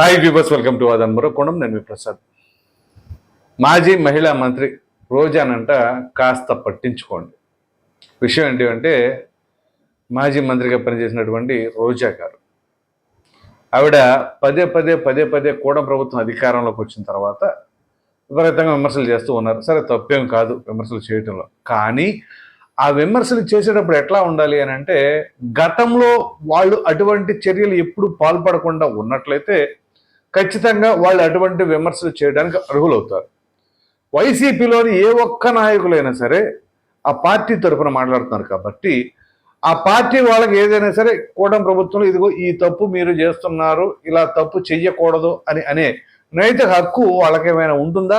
Hi viewers welcome to అదన్ మరొకొండం నేను మీ ప్రసాద్. మాజీ మహిళా మంత్రి రోజానంట కాస్త పట్టించుకోండి. విషయం ఏంటి అంటే మాజీ మంత్రిగా పనిచేసినటువంటి రోజా గారు. ఆవిడ పదే పదే పదే పదే కూడా ప్రభుత్వం అధికారంలోకి వచ్చిన తర్వాత విపరీతంగా విమర్శలు చేస్తూ ఉన్నారు. సరే తప్పేం కాదు విమర్శలు చేయటంలో. కానీ ఆ విమర్శలు చేసేటప్పుడు ఎట్లా ఉండాలి అని అంటే గతంలో వాళ్ళు అటువంటి చర్యలు ఎప్పుడు పాల్పడకుండా ఉన్నట్లయితే ఖచ్చితంగా వాళ్ళు అటువంటి విమర్శలు చేయడానికి అర్హులవుతారు. వైసీపీలోని ఏ ఒక్క నాయకులైనా సరే ఆ పార్టీ తరఫున మాట్లాడుతున్నారు కాబట్టి ఆ పార్టీ వాళ్ళకి ఏదైనా సరే కూటమి ప్రభుత్వంలో ఇదిగో ఈ తప్పు మీరు చేస్తున్నారు ఇలా తప్పు చెయ్యకూడదు అని అనే నైతిక హక్కు వాళ్ళకి ఏమైనా ఉంటుందా?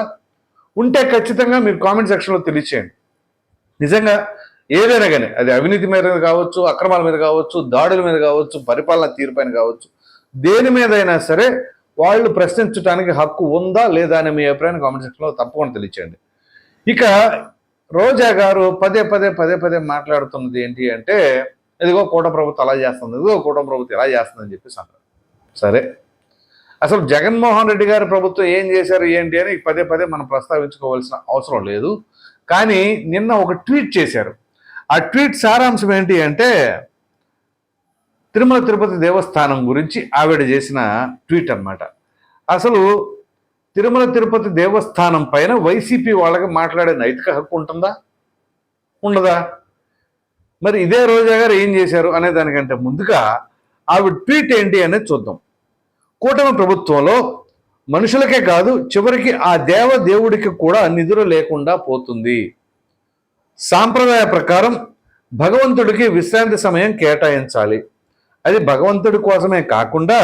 ఉంటే ఖచ్చితంగా మీరు కామెంట్ సెక్షన్లో తెలియచేయండి. నిజంగా ఏదైనా కానీ అది అవినీతి మీద కావచ్చు అక్రమాల మీద కావచ్చు దాడుల మీద కావచ్చు పరిపాలన తీరుపైన కావచ్చు దేని మీదైనా సరే వాళ్ళు ప్రశ్నించడానికి హక్కు ఉందా లేదా అని మీ అభిప్రాయాన్ని కామెంట్ సెక్షన్లో తప్పకుండా తెలియచేయండి. ఇక రోజా గారు పదే పదే పదే పదే మాట్లాడుతున్నది ఏంటి అంటే ఇదిగో కూట ప్రభుత్వం అలా చేస్తుంది ఇదిగో కూట ప్రభుత్వం ఇలా చేస్తుంది అని చెప్పేసి అన్నారు సరే. అసలు జగన్మోహన్ రెడ్డి గారి ప్రభుత్వం ఏం చేశారు ఏంటి అని పదే పదే మనం ప్రస్తావించుకోవాల్సిన అవసరం లేదు. కానీ నిన్న ఒక ట్వీట్ చేశారు. ఆ ట్వీట్ సారాంశం ఏంటి అంటే తిరుమల తిరుపతి దేవస్థానం గురించి ఆవిడ చేసిన ట్వీట్ అన్నమాట. అసలు తిరుమల తిరుపతి దేవస్థానం పైన వైసీపీ వాళ్ళకి మాట్లాడే నైతిక హక్కు ఉంటుందా? ఉండదా? మరి ఇదే రోజా గారు ఏం చేశారు అనే దానికంటే ముందుగా ఆవిడ ట్వీట్ ఏంటి అనేది చూద్దాం. కూటమి ప్రభుత్వంలో మనుషులకే కాదు చివరికి ఆ దేవ దేవుడికి కూడా నిధులు లేకుండా పోతుంది. సాంప్రదాయ ప్రకారం భగవంతుడికి విశ్రాంతి సమయం కేటాయించాలి. అది భగవంతుడి కోసమే కాకుండా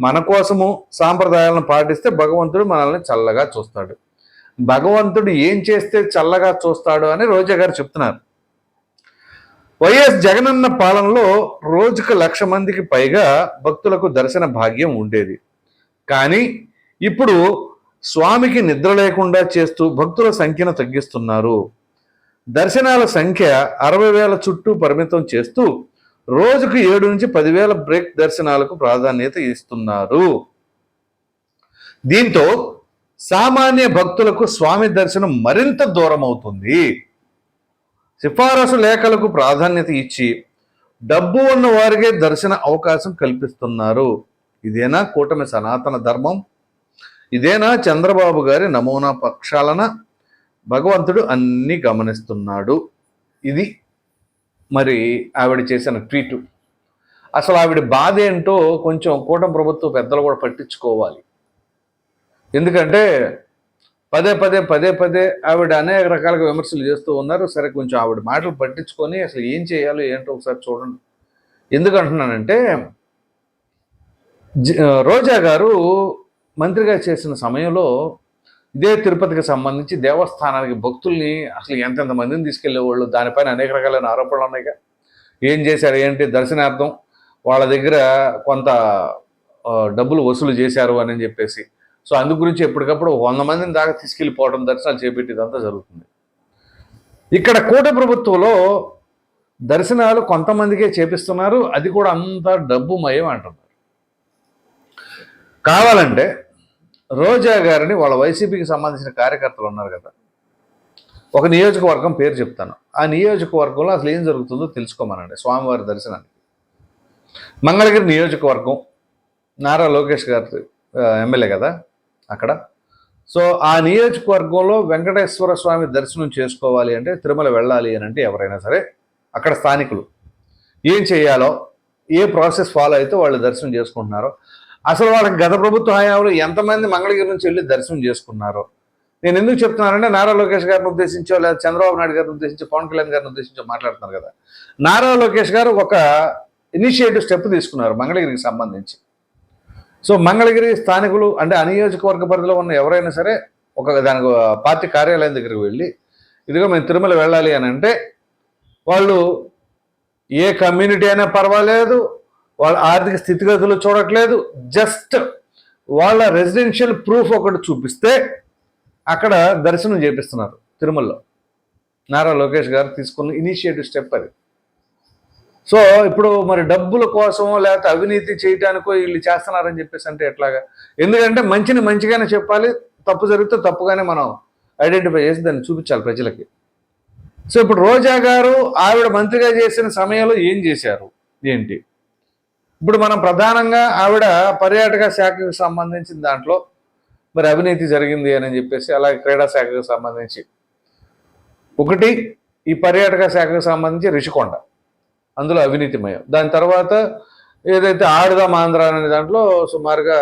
మన కోసము సాంప్రదాయాలను పాటిస్తే భగవంతుడు మనల్ని చల్లగా చూస్తాడు. భగవంతుడు ఏం చేస్తే చల్లగా చూస్తాడు అని రోజా గారు చెప్తున్నారు. వైఎస్ జగనన్న పాలనలో రోజుకు లక్ష మందికి పైగా భక్తులకు దర్శన భాగ్యం ఉండేది. కానీ ఇప్పుడు స్వామికి నిద్ర లేకుండా చేస్తూ భక్తుల సంఖ్యను తగ్గిస్తున్నారు. దర్శనాల సంఖ్య అరవై వేల చుట్టూ పరిమితం చేస్తూ రోజుకు ఏడు నుంచి పదివేల బ్రేక్ దర్శనాలకు ప్రాధాన్యత ఇస్తున్నారు. దీంతో సామాన్య భక్తులకు స్వామి దర్శనం మరింత దూరం అవుతుంది సిఫారసు లేఖలకు ప్రాధాన్యత ఇచ్చి డబ్బు ఉన్న వారికే దర్శన అవకాశం కల్పిస్తున్నారు. ఇదేనా కూటమి సనాతన ధర్మం? ఇదేనా చంద్రబాబు గారి నమూనా పక్షాలన? భగవంతుడు అన్ని గమనిస్తున్నాడు. ఇది మరి ఆవిడ చేసిన ట్వీటు. అసలు ఆవిడ బాధ ఏంటో కొంచెం కూటమి ప్రభుత్వ పెద్దలు కూడా పట్టించుకోవాలి. ఎందుకంటే పదే పదే పదే పదే ఆవిడ అనేక రకాలుగా విమర్శలు చేస్తూ ఉన్నారు. సరే కొంచెం ఆవిడ మాటలు పట్టించుకొని అసలు ఏం చేయాలో ఏంటో ఒకసారి చూడండి. ఎందుకంటున్నానంటే జ- రోజా గారు మంత్రిగా చేసిన సమయంలో ఇదే తిరుపతికి సంబంధించి దేవస్థానానికి భక్తుల్ని అసలు ఎంతెంత మందిని తీసుకెళ్ళేవాళ్ళు? దానిపైన అనేక రకాలైన ఆరోపణలు ఉన్నాయిగా. ఏం చేశారు? ఏంటి? దర్శనార్థం వాళ్ళ దగ్గర కొంత డబ్బులు వసూలు చేశారు అని చెప్పేసి. సో అందు గురించి ఎప్పటికప్పుడు వంద మందిని దాకా తీసుకెళ్ళిపోవడం దర్శనాలు చేపెట్టి ఇదంతా జరుగుతుంది. ఇక్కడ కూట ప్రభుత్వంలో దర్శనాలు కొంతమందికే చేపిస్తున్నారు. అది కూడా అంత డబ్బు మయం అంటున్నారు. కావాలంటే రోజా గారిని వాళ్ళ వైసీపీకి సంబంధించిన కార్యకర్తలు ఉన్నారు కదా. ఒక నియోజకవర్గం పేరు చెప్తాను. ఆ నియోజకవర్గంలో అసలు ఏం జరుగుతుందో తెలుసుకోమనండి స్వామివారి దర్శనానికి. మంగళగిరి నియోజకవర్గం నారా లోకేష్ గారి ఎమ్మెల్యే కదా అక్కడ. సో ఆ నియోజకవర్గంలో వెంకటేశ్వర స్వామి దర్శనం చేసుకోవాలి అంటే తిరుమల వెళ్ళాలి అని అంటే ఎవరైనా సరే అక్కడ స్థానికులు. ఏం చేయాలో ఏ ప్రాసెస్ ఫాలో అయితే వాళ్ళు దర్శనం చేసుకుంటున్నారో అసలు వాళ్ళకి గత ప్రభుత్వ హయాంలో ఎంతమంది మంగళగిరి నుంచి వెళ్ళి దర్శనం చేసుకున్నారో? నేను ఎందుకు చెప్తున్నానంటే నారా లోకేష్ గారిని ఉద్దేశించో లేదా చంద్రబాబు నాయుడు గారిని ఉద్దేశించో పవన్ కళ్యాణ్ గారిని ఉద్దేశించో మాట్లాడుతున్నారు కదా. నారా లోకేష్ గారు ఒక ఇనిషియేటివ్ స్టెప్ తీసుకున్నారు మంగళగిరికి సంబంధించి. సో మంగళగిరి స్థానికులు అంటే అనియోజకవర్గ పరిధిలో ఉన్న ఎవరైనా సరే ఒక దానికి పార్టీ కార్యాలయం దగ్గరికి వెళ్ళి ఇదిగో మేము తిరుమల వెళ్ళాలి అని అంటే వాళ్ళు ఏ కమ్యూనిటీ అయినా పర్వాలేదు వాళ్ళ ఆర్థిక స్థితిగతులు చూడట్లేదు. జస్ట్ వాళ్ళ రెసిడెన్షియల్ ప్రూఫ్ ఒకటి చూపిస్తే అక్కడ దర్శనం చేపిస్తున్నారు తిరుమలలో. నారా లోకేష్ గారు తీసుకున్న ఇనిషియేటివ్ స్టెప్ అది. సో ఇప్పుడు మరి డబ్బుల కోసమో లేకపోతే అవినీతి చేయటానికో వీళ్ళు చేస్తున్నారని చెప్పేసి అంటే ఎట్లాగా? ఎందుకంటే మంచిని మంచిగానే చెప్పాలి తప్పు జరిగితే తప్పుగానే మనం ఐడెంటిఫై చేసి దాన్ని చూపించాలి ప్రజలకి. సో ఇప్పుడు రోజా గారు ఆవిడ మంత్రిగా చేసిన సమయంలో ఏం చేశారు? ఏంటి? ఇప్పుడు మనం ప్రధానంగా ఆవిడ పర్యాటక శాఖకు సంబంధించిన దాంట్లో మరి అవినీతి జరిగింది అని చెప్పేసి అలాగే క్రీడా శాఖకు సంబంధించి. ఒకటి ఈ పర్యాటక శాఖకు సంబంధించి రిషికొండ. అందులో అవినీతిమయం. దాని తర్వాత ఏదైతే ఆడుదాం ఆంధ్ర అనే దాంట్లో సుమారుగా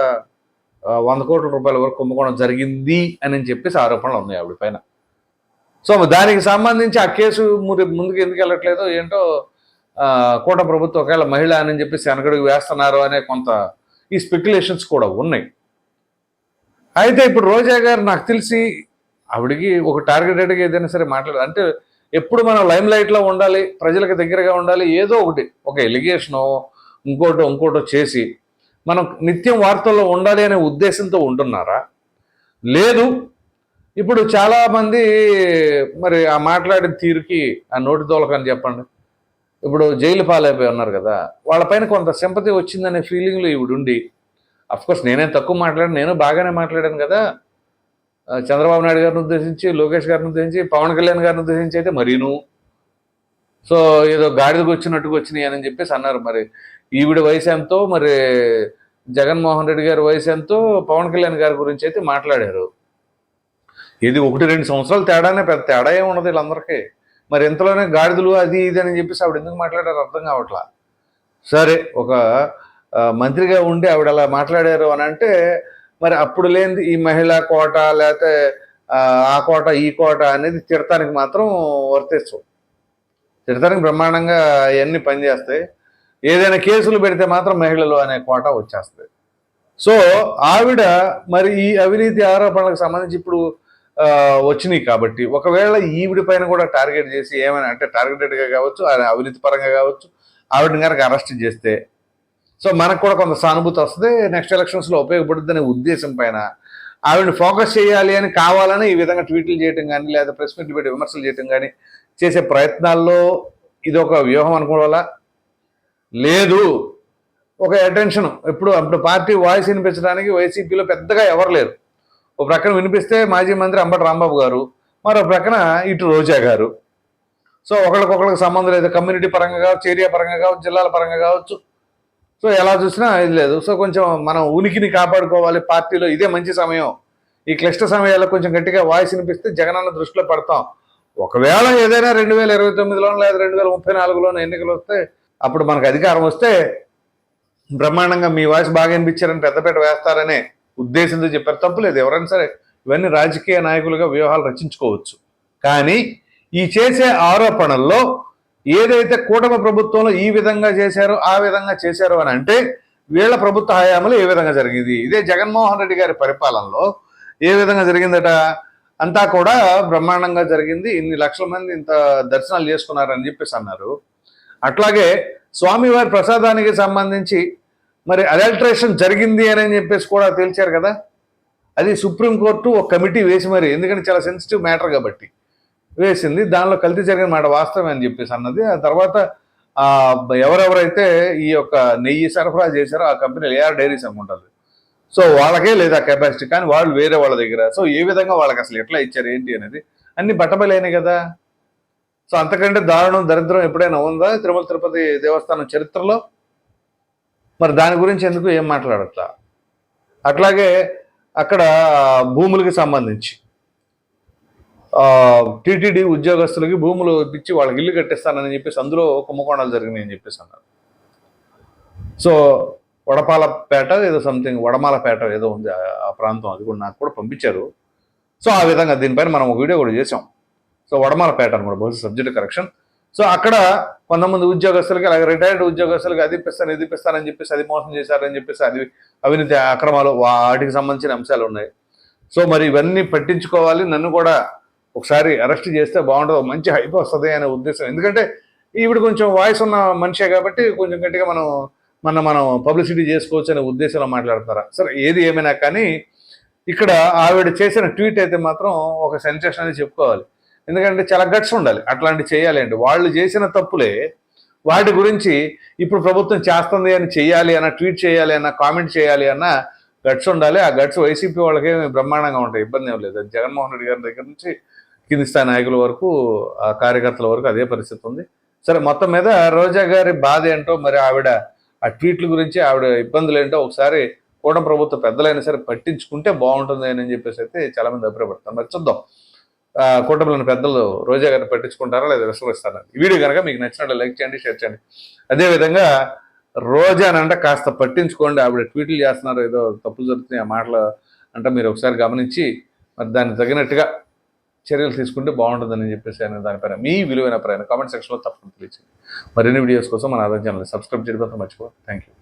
వంద కోట్ల రూపాయల వరకు కుంభకోణం జరిగింది అని చెప్పేసి ఆరోపణలు ఉన్నాయి ఆవిడ పైన. సో దానికి సంబంధించి ఆ కేసు ముందుకు ఎందుకు వెళ్ళట్లేదో ఏంటో కూట ప్రభుత్వం ఒకవేళ మహిళ అని చెప్పేసి వెనకడుగు వేస్తున్నారు అనే కొంత ఈ స్పెక్యులేషన్స్ కూడా ఉన్నాయి. అయితే ఇప్పుడు రోజా గారు నాకు తెలిసి ఆవిడకి ఒక టార్గెటెడ్గా ఏదైనా సరే మాట్లాడాలి అంటే ఎప్పుడు మనం లైమ్ లైట్లో ఉండాలి ప్రజలకు దగ్గరగా ఉండాలి ఏదో ఒకటి ఒక ఎలిగేషనో ఇంకోటో ఇంకోటో చేసి మనం నిత్యం వార్తల్లో ఉండాలి అనే ఉద్దేశంతో ఉంటున్నారా? లేదు. ఇప్పుడు చాలామంది మరి ఆ మాట్లాడిన తీరుకి ఆ నోటి తోలకని చెప్పండి. ఇప్పుడు జైలు పాలైపోయి ఉన్నారు కదా వాళ్ళపైన కొంత సింపతి వచ్చిందనే ఫీలింగ్లో ఈవిడ ఉండి అఫ్కోర్స్ నేనే తక్కువ మాట్లాడాను నేను బాగానే మాట్లాడాను కదా. చంద్రబాబు నాయుడు గారిని ఉద్దేశించి లోకేష్ గారిని ఉద్దేశించి పవన్ కళ్యాణ్ గారిని ఉద్దేశించి అయితే మరీను. సో ఏదో గాడిదకు వచ్చినట్టుగా వచ్చినాయి అని చెప్పేసి అన్నారు మరి. ఈవిడ వయసు ఎంతో మరి జగన్మోహన్ రెడ్డి గారి వయసు ఎంతో పవన్ కళ్యాణ్ గారి గురించి అయితే మాట్లాడారు. ఇది ఒకటి రెండు సంవత్సరాలు తేడానే పెద్ద తేడా ఏమి ఉండదు వీళ్ళందరికీ. మరి ఇంతలోనే గాడిదలు అది ఇది అని చెప్పేసి ఆవిడ ఎందుకు మాట్లాడారు అర్థం కావట్లా. సరే ఒక మంత్రిగా ఉండి ఆవిడ అలా మాట్లాడారు అని అంటే మరి అప్పుడు లేనిది ఈ మహిళా కోట లేకపోతే ఆ, కోట ఈ కోట అనేది తిడతానికి మాత్రం వర్తిస్తాం. తిడతానికి బ్రహ్మాండంగా అవన్నీ పనిచేస్తాయి. ఏదైనా కేసులు పెడితే మాత్రం మహిళలు అనే కోట వచ్చేస్తుంది సో ఆవిడ మరి ఈ అవినీతి ఆరోపణలకు సంబంధించి ఇప్పుడు వచ్చినాయి కాబట్టి. ఒకవేళ ఈవిడ పైన కూడా టార్గెట్ చేసి ఏమైనా అంటే టార్గెటెడ్గా కావచ్చు ఆయన అవినీతి పరంగా కావచ్చు ఆవిడని కనుక అరెస్ట్ చేస్తే సో మనకు కూడా కొంత సానుభూతి వస్తుంది. నెక్స్ట్ ఎలక్షన్స్లో ఉపయోగపడుతుందనే ఉద్దేశం పైన ఆవిడని ఫోకస్ చేయాలి అని కావాలని ఈ విధంగా ట్వీట్లు చేయటం కానీ లేదా ప్రెస్ మీట్లు పెట్టి విమర్శలు చేయటం కానీ చేసే ప్రయత్నాల్లో ఇది ఒక వ్యూహం అనుకోవాలా? లేదు. ఒక అటెన్షన్. ఎప్పుడు అప్పుడు పార్టీ వాయిస్ వినిపించడానికి వైసీపీలో పెద్దగా ఎవరు లేరు. ఒక ప్రక్కన వినిపిస్తే మాజీ మంత్రి అంబటి రాంబాబు గారు మరో ప్రక్కన ఇటు రోజా గారు. సో ఒకరికొకరికి సంబంధం లేదు. కమ్యూనిటీ పరంగా కావచ్చు ఏరియా పరంగా కావచ్చు జిల్లాల పరంగా కావచ్చు. సో ఎలా చూసినా ఇది లేదు. సో కొంచెం మనం ఉనికిని కాపాడుకోవాలి. పార్టీలో ఇదే మంచి సమయం. ఈ క్లిష్ట సమయాల్లో కొంచెం గట్టిగా వాయిస్ వినిపిస్తే జగనన్న దృష్టిలో పడతాం. ఒకవేళ ఏదైనా రెండు వేల ఇరవై తొమ్మిదిలోనూ లేదా రెండు వేల ముప్పై నాలుగులోనో ఎన్నికలు వస్తే అప్పుడు మనకు అధికారం వస్తే బ్రహ్మాండంగా మీ వాయిస్ బాగా వినిపించారని పెద్దపేట వేస్తారనే ఉద్దేశంతో చెప్పారు తప్పులేదు ఎవరైనా సరే ఇవన్నీ రాజకీయ నాయకులుగా వ్యూహాలు రచించుకోవచ్చు. కానీ ఈ చేసే ఆరోపణల్లో ఏదైతే కూటమి ప్రభుత్వంలో ఈ విధంగా చేశారో ఆ విధంగా చేశారు అని అంటే వీళ్ళ ప్రభుత్వ హయాంలో ఏ విధంగా జరిగింది? ఇదే జగన్మోహన్ రెడ్డి గారి పరిపాలనలో ఏ విధంగా జరిగిందట? అంతా కూడా బ్రహ్మాండంగా జరిగింది. ఇన్ని లక్షల మంది ఇంత దర్శనాలు చేసుకున్నారని చెప్పేసి అన్నారు. అట్లాగే స్వామివారి ప్రసాదానికి సంబంధించి మరి అడల్ట్రేషన్ జరిగింది అని చెప్పేసి కూడా తేల్చారు కదా. అది సుప్రీంకోర్టు ఒక కమిటీ వేసి మరి ఎందుకంటే చాలా సెన్సిటివ్ మ్యాటర్ కాబట్టి వేసింది. దానిలో కల్తీ జరిగిన మాట వాస్తవం అని చెప్పేసి అన్నది. ఆ తర్వాత ఎవరెవరైతే ఈ యొక్క నెయ్యి సరఫరా చేశారో ఆ కంపెనీలు ఏఆర్ డైరీస్ అనుకుంటారు సో వాళ్ళకే లేదా కెపాసిటీ కానీ వాళ్ళు వేరే వాళ్ళ దగ్గర. సో ఏ విధంగా వాళ్ళకి అసలు ఎట్లా ఇచ్చారు ఏంటి అనేది అన్ని బట్టబయలైనాయి కదా. సో అంతకంటే దారుణం దరిద్రం ఎప్పుడైనా ఉందా? తిరుమల తిరుపతి దేవస్థానం చరిత్రలో? మరి దాని గురించి ఎందుకు ఏం మాట్లాడట్లా? అట్లాగే అక్కడ భూములకి సంబంధించి టీటీడీ ఉద్యోగస్తులకి భూములు ఇప్పించి వాళ్ళకి ఇల్లు కట్టిస్తానని చెప్పేసి అందులో కుంభకోణాలు జరిగినాయని చెప్పేసి అన్నారు. సో వడపాలపేట ఏదో సంథింగ్ వడమాలపేట ఏదో ఉంది ఆ- ఆ ప్రాంతం అది కూడా నాకు కూడా పంపించారు. సో ఆ విధంగా దీనిపైన మనం ఒక వీడియో కూడా చేసాం సో వడమాలపేట అనమాట బహుశా సబ్జెక్ట్ కరెక్షన్ సో అక్కడ కొంతమంది ఉద్యోగస్తులకి అలాగే రిటైర్డ్ ఉద్యోగస్తులకి అది ఇప్పిస్తాను ఇది ఇప్పిస్తానని చెప్పేసి అది మోసం చేశారని చెప్పేసి అది అవినీతి అక్రమాలు వాటికి సంబంధించిన అంశాలు ఉన్నాయి. సో మరి ఇవన్నీ పట్టించుకోవాలి. నన్ను కూడా ఒకసారి అరెస్ట్ చేస్తే బాగుంటుంది. మంచి హైప్ వస్తుంది అనే ఉద్దేశం. ఎందుకంటే ఈవిడ కొంచెం వాయిస్ ఉన్న మనిషే కాబట్టి కొంచెం గట్టిగా మనం మన మనం పబ్లిసిటీ చేసుకోవచ్చు అనే ఉద్దేశంలో మాట్లాడతారా సరే ఏది ఏమైనా కానీ ఇక్కడ ఆవిడ చేసిన ట్వీట్ అయితే మాత్రం ఒక సెన్సేషన్ అని చెప్పుకోవాలి. ఎందుకంటే చాలా గట్స్ ఉండాలి. అట్లాంటి చేయాలి వాళ్ళు చేసిన తప్పులే వాటి గురించి ఇప్పుడు ప్రభుత్వం చేస్తుంది అని చేయాలి అన్న ట్వీట్ చేయాలి అన్న కామెంట్ చేయాలి అన్న గట్స్ ఉండాలి. ఆ గట్స్ వైసీపీ వాళ్ళకే బ్రహ్మాండంగా ఉంటాయి. ఇబ్బంది ఏం లేదు. జగన్మోహన్ రెడ్డి గారి దగ్గర నుంచి కింది స్థాయి నాయకుల వరకు ఆ కార్యకర్తల వరకు అదే పరిస్థితి ఉంది. సరే మొత్తం మీద రోజా గారి బాధ ఏంటో మరి ఆవిడ ఆ ట్వీట్ల గురించి ఆవిడ ఇబ్బందులు ఏంటో ఒకసారి కూడా ప్రభుత్వ పెద్దలైనా సరే పట్టించుకుంటే బాగుంటుంది అని చెప్పేసి అయితే చాలా మంది అభిప్రాయపడతారు. మరి చూద్దాం. కూటమిలోని పెద్దలు రోజా గారిని పట్టించుకుంటారా లేదా విశ్వసిస్తారా ఈ వీడియో కనుక మీకు నచ్చినట్లు లైక్ చేయండి షేర్ చేయండి. అదేవిధంగా రోజానంట కాస్త పట్టించుకోండి. ఆవిడ ట్వీట్లు చేస్తున్నారు ఏదో తప్పులు జరుగుతున్నాయి ఆ మాటలు అంటే మీరు ఒకసారి గమనించి మరి దానికి తగినట్టుగా చర్యలు తీసుకుంటే బాగుంటుందని చెప్పేసి అనే దానిపైన మీ విలువైన ప్రయాణం కామెంట్ సెక్షన్లో తప్పకుండా తెలియచేయండి. మరిన్ని వీడియోస్ కోసం మన ఆదాయం ఛానల్ సబ్స్క్రైబ్ చేయడం మాత్రం మర్చిపో థ్యాంక్ యూ